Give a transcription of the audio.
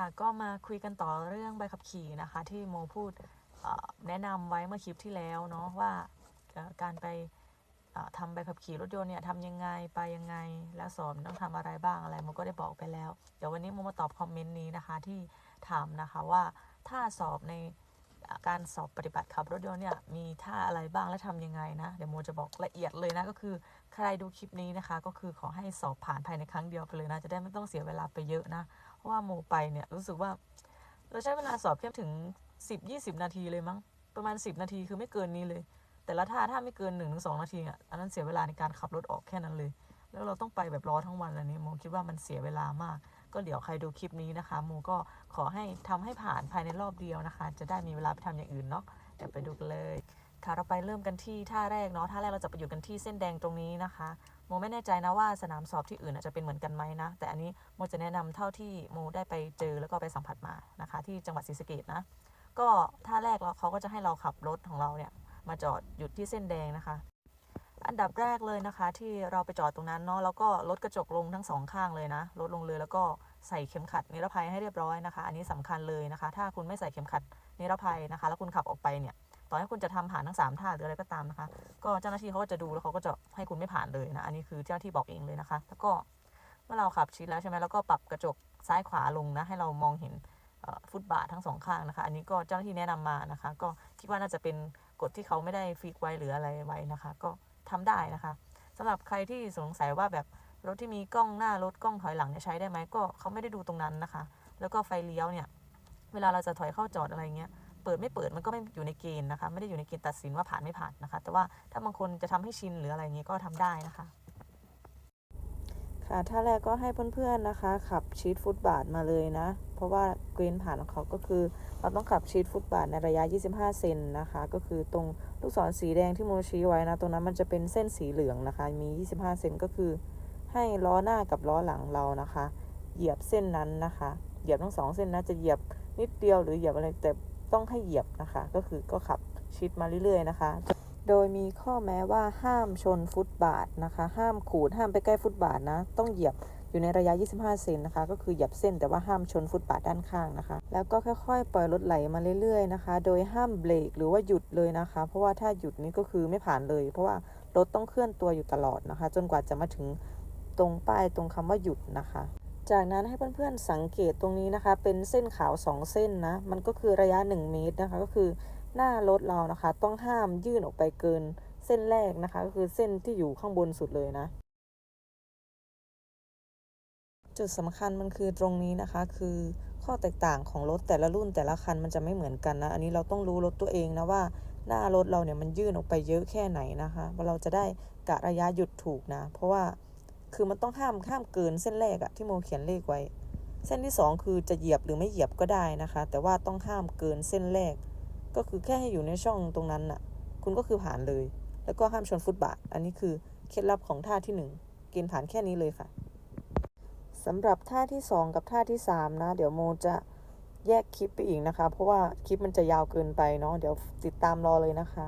ค่ะก็มาคุยกันต่อเรื่องใบขับขี่นะคะที่โมพูดแนะนำไว้เมื่อคลิปที่แล้วเนาะว่าการไปเอ่อทำใบขับขี่รถยนต์เนี่ยทำยังไงไปยังไง แล้วสอนต้องทำอะไรบ้างอะไรโมก็ได้บอกไปแล้ว เดี๋ยววันนี้โมมาตอบคอมเมนต์นี้นะคะที่ถามนะคะว่าถ้าสอบใน การสอบปฏิบัติขับรถยนต์เนี่ยมีท่าอะไรบ้างและทำยังไงนะเดี๋ยวโมจะบอกละเอียดเลยนะก็คือใครดูคลิปนี้นะคะ ก็คือขอให้สอบผ่านภายในครั้งเดียวไปเลยนะจะได้ไม่ต้องเสียเวลาไปเยอะนะเพราะว่าโมไปเนี่ยรู้สึกว่าเราใช้เวลาสอบแค่ถึง 10 20 นาทีเลยมั้งประมาณ 10 นาทีคือไม่เกินนี้เลย แต่ละท่าถ้าไม่เกิน1นถึงสนาทีอะอันนั้นเสียเวลาในการขับรถออกแค่นั้นเลย แล้วเราต้องไปแบบรอทั้งวันอันนี้โมคิดว่ามันเสียเวลามาก ก็เดี๋ยวใครดูคลิปนี้นะคะโมก็ขอให้ทำให้ผ่านภายในรอบเดียวนะคะ จะได้มีเวลาไปทำอย่างอื่นเนาะเดี๋ยวไปดูกันเลยค่ะเราไปเริ่มกันที่ท่าแรกเนาะท่าแรกเราจะไปอยู่กันที่เส้นแดงตรงนี้นะคะโมไม่แน่ใจนะว่าสนามสอบที่อื่นอาจจะเป็นเหมือนกันไหมนะ แต่อันนี้โมจะแนะนำเท่าที่โมได้ไปเจอแล้วก็ไปสัมผัสมานะคะ ที่จังหวัดศรีสะเกดนะก็ท่าแรกเราเขาก็จะให้เราขับรถของเราเนี่ยมาจอดหยุดที่เส้นแดงนะคะ อันดับแรกเลยนะคะ ที่เราไปจอดตรงนั้นเนาะแล้วก็ลดกระจกลงทั้งสองข้างเลยนะลดลงเลยแล้วก็ใส่เข็มขัดนิรภัยให้เรียบร้อยนะคะ อันนี้สำคัญเลยนะคะ ถ้าคุณไม่ใส่เข็มขัดนิรภัยนะคะ แล้วคุณขับออกไปเนี่ยต่อให้คุณจะทำผ่านทั้งสามท่าหรืออะไรก็ตามนะคะ ก็เจ้าหน้าที่เขาก็จะดูแล้วเขาก็จะให้คุณไม่ผ่านเลยนะ อันนี้คือเจ้าหน้าที่บอกเองเลยนะคะ แล้วก็เมื่อเราขับชิดแล้วใช่ไหมแล้วก็ปรับกระจกซ้ายขวาลงนะให้เรามองเห็นฟุตบาททั้งสองข้างนะคะ อันนี้ก็เจ้าหน้าที่แนะนำมานะคะ ก็คิดว่าน่าจะเป็นกฎที่เขาไม่ได้ฟิกไว้หรืออะไรไว้นะคะ ก็ ทำได้นะคะสำหรับใครที่สงสัยว่าแบบรถที่มีกล้องหน้ารถกล้องถอยหลังเนี่ยใช้ได้ไหมก็เขาไม่ได้ดูตรงนั้นนะคะ แล้วก็ไฟเลี้ยวเนี่ย เวลาเราจะถอยเข้าจอดอะไรเงี้ยเปิดไม่เปิดมันก็ไม่อยู่ในเกณฑ์นะคะ ไม่ได้อยู่ในเกณฑ์ตัดสินว่าผ่านไม่ผ่านนะคะ แต่ว่าถ้าบางคนจะทำให้ชินหรืออะไรเงี้ยก็ทำได้นะคะค่ะท่าแรกก็ให้เพื่อนๆนะคะ ขับชิดฟุตบาทมาเลยนะ เพราะว่า กณฑ์ผ่านของเขาก็คือ เราต้องขับชิดฟุตบาทในระยะ 25 เซนนะคะ ก็คือตรงลูกศรสีแดงที่โมชี้ไว้นะ ตรงนั้นมันจะเป็นเส้นสีเหลืองนะคะ มี 25 เซนก็คือ ให้ล้อหน้ากับล้อหลังเรานะคะ เหยียบเส้นนั้นนะคะ เหยียบทั้งสองเส้นนะจะเหยียบนิดเดียวหรือเหยียบอะไรแต่ต้องให้เหยียบนะคะ ก็คือก็ขับชิดมาเรื่อยๆนะคะ โดยมีข้อแม้ว่าห้ามชนฟุตบาทนะคะ ห้ามขูดห้ามไปใกล้ฟุตบาทนะ ต้องเหยียบ อยู่ในระยะ 25 เซนนะคะ ก็คือเหยียบเส้นแต่ว่าห้ามชนฟุตบาทด้านข้างนะคะ แล้วก็ค่อยๆ ปล่อยรถไหลมาเรื่อยๆนะคะ โดยห้ามเบรกหรือว่าหยุดเลยนะคะ เพราะว่าถ้าหยุดนี่ก็คือไม่ผ่านเลย เพราะว่ารถต้องเคลื่อนตัวอยู่ตลอดนะคะ จนกว่าจะมาถึงตรงป้ายตรงคำว่าหยุดนะคะ จากนั้นให้เพื่อนๆสังเกตตรงนี้นะคะ เป็นเส้นขาว 2 เส้นนะ มันก็คือระยะ 1 เมตรนะคะ ก็คือหน้ารถเรานะคะ ต้องห้ามยื่นออกไปเกินเส้นแรกนะคะ ก็คือเส้นที่อยู่ข้างบนสุดเลยนะ จุดสำคัญมันคือตรงนี้นะคะ คือข้อแตกต่างของรถแต่ละรุ่นแต่ละคันมันจะไม่เหมือนกันนะ อันนี้เราต้องรู้รถตัวเองนะว่าหน้ารถเราเนี่ยมันยื่นออกไปเยอะแค่ไหนนะคะว่าเราจะได้กะระยะหยุดถูกนะ เพราะว่าคือมันต้องห้ามห้ามเกินเส้นแรกอะที่โมเขียนเลขไว้ เส้นที่สองคือจะเหยียบหรือไม่เหยียบก็ได้นะคะ แต่ว่าต้องห้ามเกินเส้นแรก ก็คือแค่ให้อยู่ในช่องตรงนั้นน่ะ คุณก็คือผ่านเลย แล้วก็ห้ามชนฟุตบาท อันนี้คือเคล็ดลับของท่าที่หนึ่งเกณฑ์ผ่านแค่นี้เลยค่ะ สำหรับท่าที่สองกับท่าที่สามนะ เดี๋ยวโมจะแยกคลิปไปอีกนะคะ เพราะว่าคลิปมันจะยาวเกินไปเนาะเดี๋ยวติดตามรอเลยนะคะ